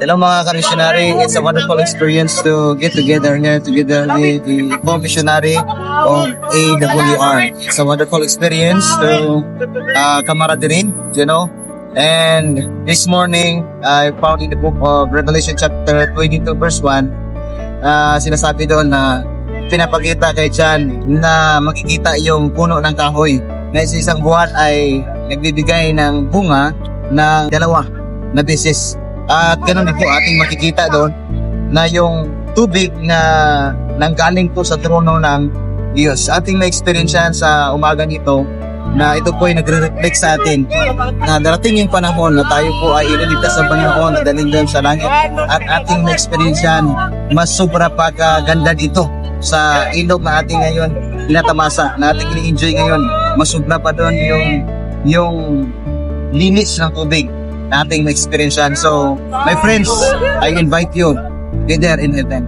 Hello mga ka-missionary, it's a wonderful experience to get together here together with the co-missionary of AWR. It's a wonderful experience to uh, camaraderie, you know. And this morning, I found in the book of Revelation chapter 22 verse 1, uh, sinasabi doon na pinapakita kay Chan na makikita yung puno ng kahoy na sa isang buwan ay nagbibigay ng bunga ng dalawa na beses. At ganun din po ating makikita doon na yung tubig na nanggaling po sa trono ng Diyos. Ating na-experience sa umaga nito na ito po ay nagre-reflect sa atin na darating yung panahon na tayo po ay ililigtas sa Panginoon na daling doon sa langit. At ating na-experience mas sobra pa kaganda dito sa ilog na ating ngayon tinatamasa na ating ini-enjoy ngayon. Mas sobra pa doon yung yung linis ng tubig na ating na-experience yan. So, my friends, I invite you be there in heaven.